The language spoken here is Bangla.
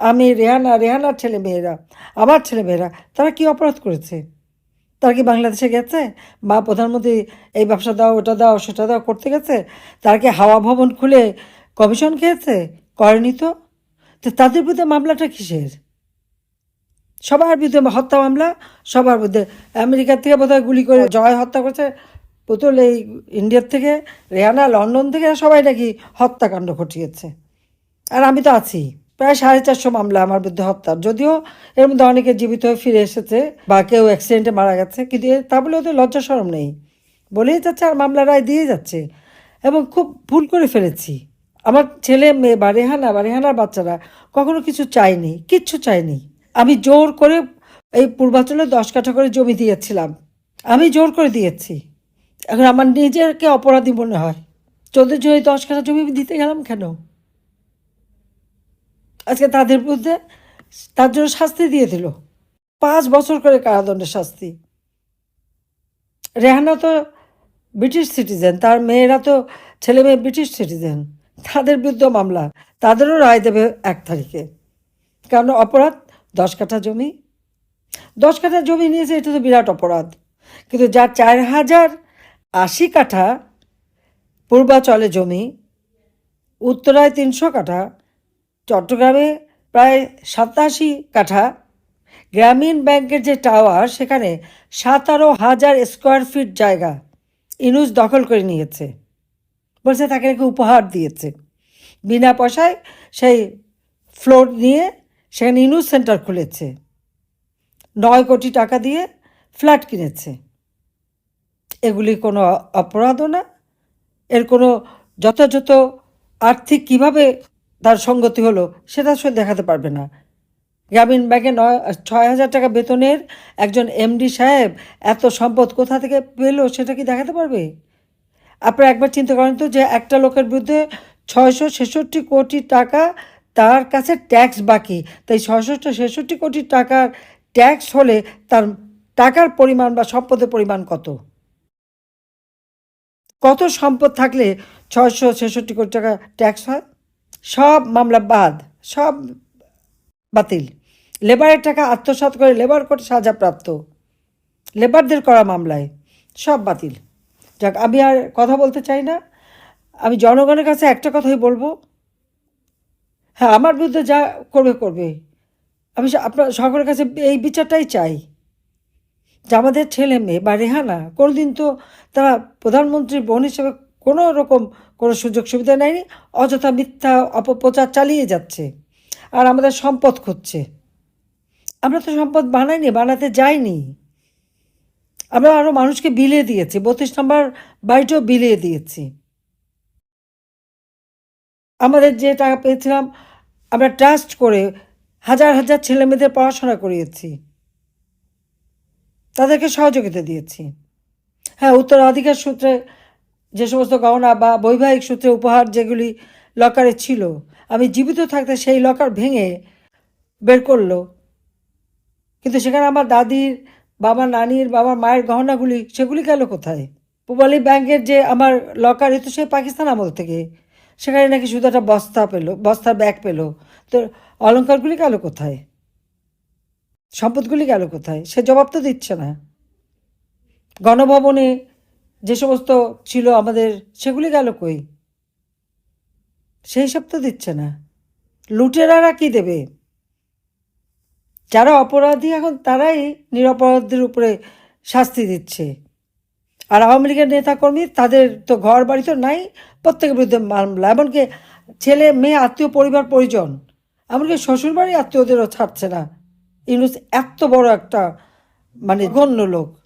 আমি রেহানা রেহানার ছেলে মেয়েরা, আমার ছেলে মেয়েরা, তারা কি অপরাধ করেছে? তারা কি বাংলাদেশে গেছে? বা প্রধানমন্ত্রী এই ব্যবসা দাও, ওটা দাও, সেটা দাও করতে গেছে? তারা কি হাওয়া ভবন খুলে কমিশন খেয়েছে? করেনি তো? তো তাদের বিরুদ্ধে মামলাটা কিসের? সবার বিরুদ্ধে হত্যা মামলা, সবার বিরুদ্ধে আমেরিকার থেকে বোধহয় গুলি করে জয় হত্যা করেছে। পুতুল এই ইন্ডিয়ার থেকে, রেহানা লন্ডন থেকে সবাই নাকি হত্যাকাণ্ড ঘটিয়েছে। আর আমি তো আছি। প্রায় সাড়ে চারশো মামলা আমার বিরুদ্ধে হত্যার যদিও এর মধ্যে অনেকে জীবিত হয়ে ফিরে এসেছে বা কেউ অ্যাক্সিডেন্টে মারা গেছে, কিন্তু তা বলে ওদের লজ্জা সরম নেই। বলেই যাচ্ছে আর মামলা রায় দিয়ে যাচ্ছে। এবং খুব ভুল করে ফেলেছি। আমার ছেলে, মেয়ে বা রেহানা বা রেহানার বাচ্চারা কখনো কিছু চায়নি, কিচ্ছু চায়নি। আমি জোর করে এই পূর্বাঞ্চলে দশ কাঠা করে জমি দিয়েছিলাম। আমি জোর করে দিয়েছি। এখন আমার নিজেরকে অপরাধী মনে হয়। চোদ্দ জমি দশ কাঠা জমি দিতে গেলাম কেন? আজকে তাদের বিরুদ্ধে তার জন্য শাস্তি দিয়ে দিল। পাঁচ বছর করে কারাদণ্ডের শাস্তি। রেহানা তো ব্রিটিশ সিটিজেন, তার মেয়েরা তো ছেলে মেয়ে ব্রিটিশ সিটিজেন। তাদের বিরুদ্ধে মামলা, তাদেরও রায় দেবে এক তারিখে। কারণ অপরাধ, দশ কাঠা জমি। দশ কাঠা জমি নিয়েছে, এটা তো বিরাট অপরাধ। কিন্তু যার চার হাজার আশি কাঠা পূর্বাচলে জমি, উত্তরায় তিনশো কাঠা চট্টগ্রামে প্রায় সাতাশি কাঠা। গ্রামীণ ব্যাংকের যে টাওয়ার, সেখানে সাতারো হাজার স্কোয়ার ফিট জায়গা ইনুস দখল করে নিয়েছে। বলছে, তাকে নাকি উপহার দিয়েছে। বিনা পয়সায় সেই ফ্লোর নিয়ে সেখানে ইনুস সেন্টার খুলেছে। নয় কোটি টাকা দিয়ে ফ্ল্যাট কিনেছে। এগুলি কোনো অপরাধও না। এর কোনো যথাযথ আর্থিক কীভাবে তার সঙ্গতি হলো, সেটা সে দেখাতে পারবে না। গ্রামীণ ব্যাংকে নয়, ছয় হাজার টাকা বেতনের একজন এমডি সাহেব এত সম্পদ কোথা থেকে পেল, সেটা কি দেখাতে পারবে? আপনারা একবার চিন্তা করেন তো যে একটা লোকের বিরুদ্ধে ছয়শো ছেষট্টি কোটি টাকা তার কাছে ট্যাক্স বাকি। তাই ছয়শো ছেষট্টি কোটি টাকার ট্যাক্স হলে তার টাকার পরিমাণ বা সম্পদের পরিমাণ কত? কত সম্পদ থাকলে ছয়শো ছেষট্টি কোটি টাকা ট্যাক্স হয়? সব মামলা বাদ, সব বাতিল। লেবারের টাকা আত্মসাৎ করে লেবার কোর্টে সাজাপ্রাপ্ত লেবারদের করা মামলায় সব বাতিল। যাক, আমি আর কথা বলতে চাই না। আমি জনগণের কাছে একটা কথাই বলব। হ্যাঁ আমার বিরুদ্ধে যা করবে করবে। আমি আপনার সকলের কাছে এই বিচারটাই চাই। যে আমাদের ছেলে মেয়ে বা রেহানা কোনোদিন তো তারা প্রধানমন্ত্রীর বোন হিসেবে কোনো রকম কোনো সুযোগ সুবিধা নেয়নি, অযথা মিথ্যা অপপ্রচার চালিয়ে যাচ্ছে আর আমাদের সম্পদ খুঁজছে। আমরা তো সম্পদ বানাইনি, বানাতে যাইনি। আমরা আরও মানুষকে বিলিয়ে দিয়েছি, বত্রিশ নম্বর বাড়িটাও বিলিয়ে দিয়েছি। আমাদের যে টাকা পেয়েছিলাম, আমরা ট্রাস্ট করে হাজার হাজার ছেলেমেয়েদের পড়াশোনা করিয়েছি। তাদেরকে সহযোগিতা দিয়েছি। হ্যাঁ উত্তরাধিকার সূত্রে যে সমস্ত গহনা বা বৈবাহিক সূত্রে উপহার যেগুলি লকারে ছিল, আমি জীবিত থাকতে সেই লকার ভেঙে বের করল। কিন্তু সেখানে আমার দাদির, বাবা নানির বাবার মায়ের গহনাগুলি, সেগুলি গেল কোথায়? পূবালী ব্যাংকের যে আমার লকার, এ তো সেই পাকিস্তান আমল থেকে। সেখানে নাকি শুধু একটা বস্তা পেল, বস্তার ব্যাগ পেল। তো অলংকারগুলি গেল কোথায়? সম্পদগুলি গেল কোথায়? সে জবাব তো দিচ্ছে না। গণভবনে যে সমস্ত ছিল আমাদের, সেগুলি গেল কই? সেই সব তো দিচ্ছে না। লুটেরারা কি দেবে? যারা অপরাধী এখন তারাই নিরপরাধীর উপরে শাস্তি দিচ্ছে। আর আওয়ামী লীগের নেতাকর্মী, তাদের তো ঘর বাড়ি তো নাই, প্রত্যেকের বিরুদ্ধে মামলা। এমনকি ছেলে, মেয়ে, আত্মীয়, পরিবার, পরিজন। এমনকি শ্বশুরবাড়ি আত্মীয়দেরও ছাড়ছে না। ইউনুস এত বড় একটা মানে গণ্য লোক।